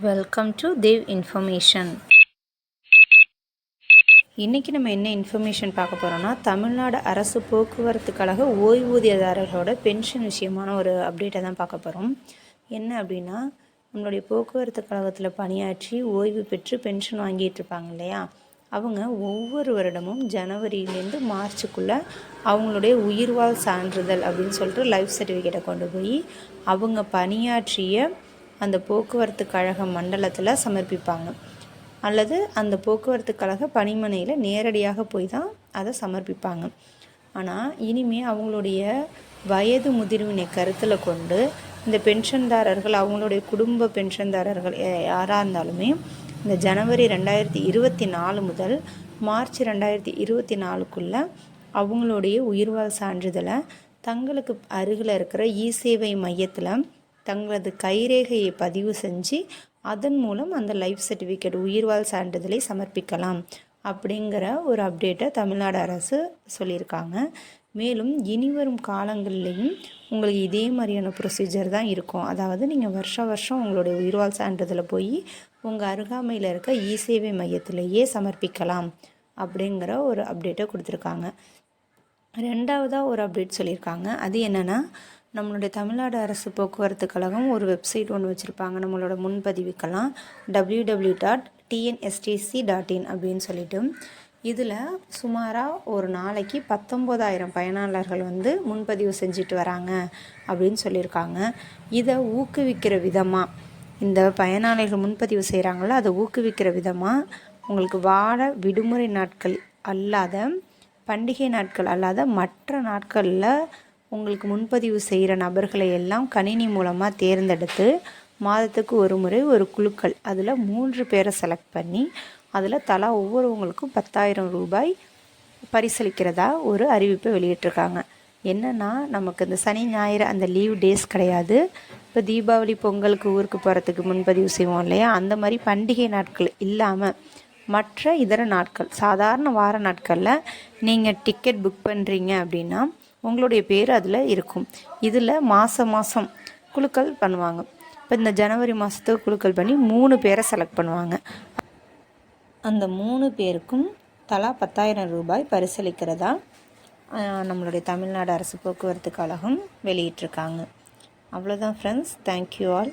Welcome to Dev information இன்றைக்கி நம்ம என்ன இன்ஃபர்மேஷன் பார்க்க போகிறோம்னா தமிழ்நாடு அரசு போக்குவரத்து கழக ஓய்வூதியதாரர்களோட பென்ஷன் விஷயமான ஒரு அப்டேட்டை தான் பார்க்க போகிறோம் என்ன அப்படின்னா நம்மளுடைய போக்குவரத்து கழகத்தில் பணியாற்றி ஓய்வு பெற்று பென்ஷன் வாங்கிட்டு இருப்பாங்க இல்லையா? அவங்க ஒவ்வொரு வருடமும் ஜனவரியிலேருந்து மார்ச்சுக்குள்ளே அவங்களுடைய உயிர்வாழ் சான்றிதழ் அப்படின்னு சொல்லிட்டு லைஃப் சர்டிஃபிகேட்டை கொண்டு போய் அவங்க பணியாற்றிய அந்த போக்குவரத்து கழக மண்டலத்தில் சமர்ப்பிப்பாங்க. அல்லது அந்த போக்குவரத்து கழக பணிமனையில் நேரடியாக போய் தான் அதை சமர்ப்பிப்பாங்க. ஆனால் இனிமே அவங்களுடைய வயது முதிர்வினை கருத்தில் கொண்டு இந்த பென்ஷன்தாரர்கள் அவங்களுடைய குடும்ப பென்ஷன்தாரர்கள் யாராக இருந்தாலுமே இந்த ஜனவரி ரெண்டாயிரத்தி இருபத்தி நாலு முதல் மார்ச் ரெண்டாயிரத்தி இருபத்தி நாலுக்குள்ளே அவங்களுடைய உயிர்வாழ் சான்றிதழை தங்களுக்கு அருகில் இருக்கிற இ சேவை மையத்தில் தங்களது கைரேகையை பதிவு செஞ்சு அதன் மூலம் அந்த லைஃப் சர்டிஃபிகேட் உயிர்வாழ் சான்றிதழை சமர்ப்பிக்கலாம் அப்படிங்கிற ஒரு அப்டேட்டை தமிழ்நாடு அரசு சொல்லியிருக்காங்க. மேலும் இனிவரும் காலங்கள்லேயும் உங்களுக்கு இதே மாதிரியான ப்ரொசீஜர் தான் இருக்கும். அதாவது நீங்கள் வருஷம் வருஷம் உங்களுடைய உயிர்வாழ் சான்றிதழை போய் உங்கள் அருகாமையில் இருக்க இ சேவை மையத்திலேயே சமர்ப்பிக்கலாம் அப்படிங்கிற ஒரு அப்டேட்டை கொடுத்துருக்காங்க. ரெண்டாவதாக ஒரு அப்டேட் சொல்லியிருக்காங்க. அது என்னென்னா நம்மளுடைய தமிழ்நாடு அரசு போக்குவரத்து கழகம் ஒரு வெப்சைட் ஒன்று வச்சுருப்பாங்க. நம்மளோட முன்பதிவுக்கெல்லாம் W W dot TNSTC dot in அப்படின்னு சொல்லிட்டு. இதில் சுமாராக ஒரு நாளைக்கு பத்தொம்போதாயிரம் பயனாளர்கள் வந்து முன்பதிவு செஞ்சுட்டு வராங்க அப்படின்னு சொல்லியிருக்காங்க. இதை ஊக்குவிக்கிற விதமாக இந்த பயனாளிகள் முன்பதிவு செய்கிறாங்களோ அதை ஊக்குவிக்கிற விதமாக உங்களுக்கு வார விடுமுறை நாட்கள் அல்லாத பண்டிகை நாட்கள் அல்லாத மற்ற நாட்களில் உங்களுக்கு முன்பதிவு செய்கிற நபர்களை எல்லாம் கணினி மூலமாக தேர்ந்தெடுத்து மாதத்துக்கு ஒரு முறை ஒரு குழுக்கள் அதில் மூன்று பேரை செலக்ட் பண்ணி அதில் தலா ஒவ்வொருவங்களுக்கும் பத்தாயிரம் ரூபாய் பரிசளிக்கிறதா ஒரு அறிவிப்பை வெளியிட்டிருக்காங்க. என்னென்னா நமக்கு இந்த சனி ஞாயிறு அந்த லீவ் டேஸ் கிடையாது. இப்போ தீபாவளி பொங்கலுக்கு ஊருக்கு போகிறதுக்கு முன்பதிவு செய்வோம் இல்லையா? அந்த மாதிரி பண்டிகை நாட்கள் இல்லாமல் மற்ற இதர நாட்கள் சாதாரண வார நாட்களில் நீங்கள் டிக்கெட் புக் பண்ணுறீங்க அப்படின்னா உங்களுடைய பேர் அதில் இருக்கும். இதில் மாதம் மாதம் குழுக்கள் பண்ணுவாங்க. இப்போ இந்த ஜனவரி மாதத்துக்கு குழுக்கள் பண்ணி மூணு பேரை செலக்ட் பண்ணுவாங்க. அந்த மூணு பேருக்கும் தலா பத்தாயிரம் ரூபாய் பரிசளிக்கிறதா நம்மளுடைய தமிழ்நாடு அரசு போக்குவரத்து கழகம் வெளியிட்டிருக்காங்க. அவ்வளோதான் ஃப்ரெண்ட்ஸ் தேங்க்யூ ஆல்